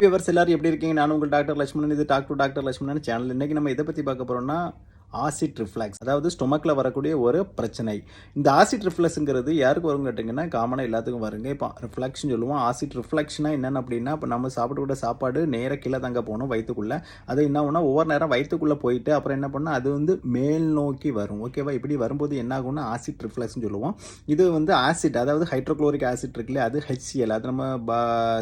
Viewers எல்லாரும் எப்படி இருக்கீங்க? நான் உங்கள் டாக்டர் லட்சுமணன். இது டாக்டர் டாக்டர் லட்சுமணன் சேனல் இன்னைக்கு நம்ம இதை பற்றி பார்க்க போகிறோம்னா ஆசிட் ரிஃப்ளக்ஸ் அதாவது ஸ்டொமக்கில் வரக்கூடிய ஒரு பிரச்சனை. இந்த ஆசிட் ரிஃப்ளக்ஸுங்கிறது யாருக்கு வரும் கேட்டிங்கன்னா காமனாக எல்லாத்துக்கும் வருங்க. இப்போ ரிஃப்ளக்ஷன் சொல்லுவோம். ஆசிட் ரிஃப்ளக்ஷனாக என்னென்ன அப்படின்னா இப்போ நம்ம சாப்பிடக்கூடிய சாப்பாடு நேராக கீழே தங்க போகணும் வயிற்றுக்குள்ளே அது என்ன ஆகும்னா ஒவ்வொரு நேரம் வயிற்றுக்குள்ளே போயிட்டு அப்புறம் என்ன பண்ணால் அது வந்து மேல் நோக்கி வரும். ஓகேவா இப்படி வரும்போது என்ன ஆகும்னா ஆசிட் ரிஃப்ளக்ஸ்னு சொல்லுவோம். இது வந்து ஆசிட் அதாவது ஹைட்ரோக்ளோரிக் ஆசிட் இருக்குல்ல அது ஹெச்சிஎல் அது நம்ம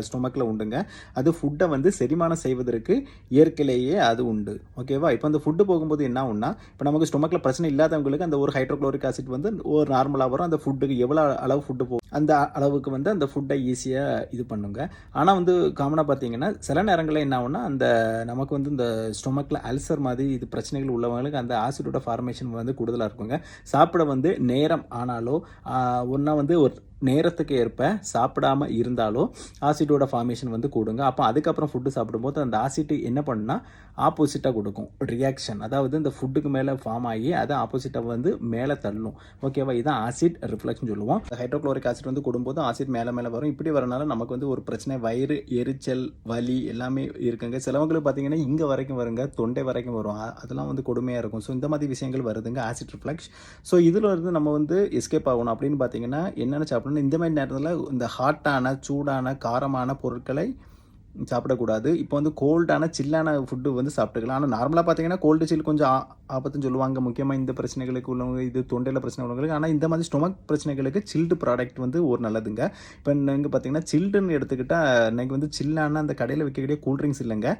ஸ்டொமக்கில் உண்டுங்க. அது ஃபுட்டை வந்து செரிமானம் செய்வதற்கு இயற்கையிலேயே அது உண்டு. ஓகேவா இப்போ அந்த ஃபுட்டு போகும்போது என்ன ஆகும்னா இப்போ நமக்கு ஸ்டொமக்கில் பிரச்சனை இல்லாதவங்களுக்கு அந்த ஒரு ஹைட்ரோக்ளோரிக் ஆசிட் வந்து ஒரு நார்மலாக வரும். அந்த ஃபுட்டுக்கு எவ்வளோ அளவு ஃபுட்டு போகும் அந்த அளவுக்கு வந்து அந்த ஃபுட்டை ஈஸியாக இது பண்ணுங்க. ஆனால் வந்து காமனாக பார்த்தீங்கன்னா சில நேரங்களில் என்ன ஆகும்னா அந்த நமக்கு வந்து இந்த ஸ்டொமக்கில் அல்சர் மாதிரி இது பிரச்சனைகள் உள்ளவங்களுக்கு அந்த ஆசிடோட ஃபார்மேஷன் வந்து கூடுதலாக இருக்குங்க. சாப்பிட வந்து நேரம் ஆனாலோ ஒன்றா வந்து ஒரு நேரத்துக்கு ஏற்ப சாப்பிடாம இருந்தாலோ ஆசிட்டோட ஃபார்மேஷன் வந்து கூடுங்க. அப்போ அதுக்கப்புறம் ஃபுட்டு சாப்பிடும்போது அந்த ஆசிட் என்ன பண்ணுன்னா ஆப்போசிட்டாக கொடுக்கும். ரியாக்ஷன் அதாவது இந்த ஃபுட்டுக்கு மேலே ஃபார்ம் ஆகி அதை ஆப்போசிட்டாக வந்து மேலே தள்ளும். ஓகேவா இதான் ஆசிட் ரிஃப்ளெக்ஷன் சொல்லுவோம். ஹைட்ரோக்ளோரிக் ஆசிட் வந்து கொடும்போது ஆசிட் மேலே மேலே வரும். இப்படி வரனால நமக்கு வந்து ஒரு பிரச்சனை. வயிறு எரிச்சல் வலி எல்லாமே இருக்குங்க. சிலவங்களுக்கு பார்த்தீங்கன்னா இங்கே வரைக்கும் வருங்க. தொண்டை வரைக்கும் வரும். அதெல்லாம் வந்து கொடுமையாக இருக்கும். ஸோ இந்த மாதிரி விஷயங்கள் வருதுங்க. ஆசிட் ரிஃப்ளெக்ஸ் ஸோ இதில் இருந்து நம்ம வந்து எஸ்கேப் ஆகணும் அப்படின்னு பார்த்தீங்கன்னா என்னென்ன சாப்பிடணும். இந்த மாதிரி நேரத்தில் இந்த ஹாட்டான சூடான காரமான பொருட்களை சாப்பிடக்கூடாது. இப்போ வந்து கோல்டான சில்லான ஃபுட்டு வந்து சாப்பிட்டுக்கலாம். ஆனால் நார்மலாக பார்த்தீங்கன்னா கோல்டு சில் கொஞ்சம் ஆபத்துன்னு சொல்லுவாங்க. முக்கியமாக இந்த பிரச்சனைகளுக்கு உள்ளவங்க இது தொண்டையில் பிரச்சனை உள்ளவங்களுக்கு. ஆனால் இந்த மாதிரி ஸ்டொமக் பிரச்சனைகளுக்கு சில்டு ப்ராடக்ட் வந்து ஒரு நல்லதுங்க. இப்போ நீங்கள் பார்த்தீங்கன்னா சில்டுன்னு எடுத்துக்கிட்டால் இன்னைக்கு வந்து சில்லான அந்த கடையில் விற்கக்கூடிய கூல்ட்ரிங்க்ஸ் இல்லைங்க.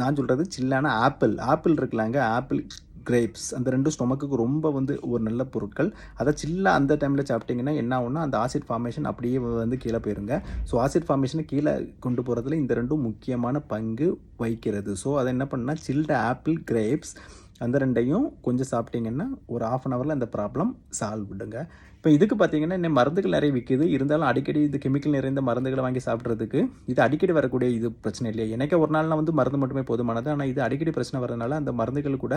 நான் சொல்கிறது சில்லான ஆப்பிள். ஆப்பிள் இருக்கலாங்க ஆப்பிள் கிரேப்ஸ் அந்த ரெண்டும் ஸ்டொமக்குக்கு ரொம்ப வந்து ஒரு நல்ல பொருட்கள். அதை சில்லாக அந்த டைமில் சாப்பிட்டீங்கன்னா என்ன ஆகும்னா அந்த ஆசிட் ஃபார்மேஷன் அப்படியே வந்து கீழே போயிருங்க. ஸோ ஆசிட் ஃபார்மேஷனை கீழே கொண்டு போகிறதுல இந்த ரெண்டும் முக்கியமான பங்கு வகிக்கிறது. ஸோ அதை என்ன பண்ணால் சில்டு ஆப்பிள் கிரேப்ஸ் அந்த ரெண்டையும் கொஞ்சம் சாப்பிட்டீங்கன்னா ஒரு ஆஃப் அன் ஹவரில் அந்த ப்ராப்ளம் சால்வ் விடுங்க இப்போ இதுக்கு பார்த்தீங்கன்னா இன்னும் மருந்துகள் நிறைய விற்கிது இருந்தாலும் அடிக்கடி இந்த கெமிக்கல் நிறைந்த மருந்துகளை வாங்கி சாப்பிட்றதுக்கு இது அடிக்கடி வரக்கூடிய இது பிரச்சனை இல்லையா. எனக்கு ஒரு நாள்னா வந்து மருந்து மட்டுமே போதுமானது. ஆனால் இது அடிக்கடி பிரச்சனை வரதுனால அந்த மருந்துகள் கூட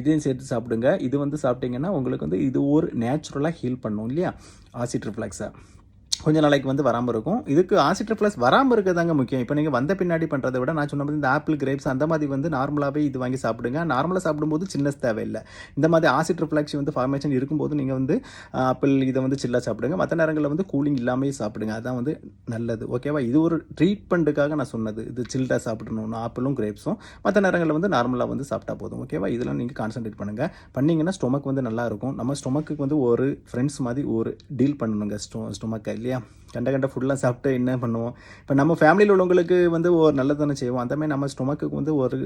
இதையும் சேர்த்து சாப்பிடுங்க. இது வந்து சாப்பிட்டீங்கன்னா உங்களுக்கு வந்து இது ஒரு நேச்சுரலாக ஹீல் பண்ணும் இல்லையா? ஆசிட் ரிஃப்ளெக்ஸாக கொஞ்ச நாளைக்கு வந்து வராமல் இருக்கும். இதுக்கு ஆசிட் வராமல் இருக்கிறதாங்க முக்கியம். இப்போ நீங்கள் வந்த பின்னாடி பண்ணுறதை விட நான் சொன்ன மாதிரி இந்த ஆப்பிள் கிரேப்ஸ் அந்த மாதிரி வந்து நார்மலாகவே இது வாங்கி சாப்பிடுங்க. நார்மலாக சாப்பிடும்போது சின்னஸ் தேவையில்லை. இந்த மாதிரி ஆசிட் வந்து ஃபார்மேஷன் இருக்கும்போது நீங்கள் வந்து ஆப்பிள் இதை வந்து சில்லாக சாப்பிடுங்க. மற்ற நேரங்களில் வந்து கூலிங் இல்லாமல் சாப்பிடுங்க. அதான் வந்து நல்லது. ஓகேவா இது ஒரு ட்ரீட்மெண்ட்டுக்காக நான் சொன்னது. இது சில்டாக சாப்பிடணும் ஆப்பிளும் கிரேப்ஸும் மற்ற நேரங்களில் வந்து நார்மலாக வந்து சாப்பிட்டா போதும். ஓகேவா இதெல்லாம் நீங்கள் கான்சென்ட்ரேட் பண்ணுங்கள் பண்ணிங்கன்னா ஸ்டொமக் வந்து நல்லாயிருக்கும் நம்ம ஸ்டொமக்கு வந்து ஒரு ஃப்ரெண்ட்ஸ் மாதிரி ஒரு டீல் பண்ணணுங்க. ஸ்டொ ஸ்டொமக்கை இல்லையா? கண்ட கண்ட ஃபுட்லாம் சாப்பிட்டு என்ன பண்ணுவோம்? இப்போ நம்ம ஃபேமிலியில் உள்ளவங்களுக்கு வந்து ஒரு நல்லது தானே செய்வோம். அந்த மாதிரி நம்ம ஸ்டொமக்குக்கு வந்து ஒரு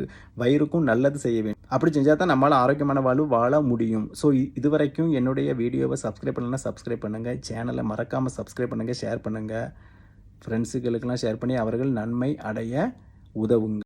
வயிறுக்கும் நல்லது செய்ய வேண்டும். அப்படி செஞ்சால் தான் நம்மளால் ஆரோக்கியமான வாழ்வு வாழ முடியும். ஸோ இது வரைக்கும் என்னுடைய வீடியோவை சப்ஸ்கிரைப் பண்ணலன்னா சப்ஸ்கிரைப் பண்ணுங்கள் சேனலை மறக்காமல் சப்ஸ்கிரைப் பண்ணுங்கள் ஷேர் பண்ணுங்கள் ஃப்ரெண்ட்ஸுகளுக்கெல்லாம் ஷேர் பண்ணி அவர்கள் நன்மை அடைய உதவுங்க.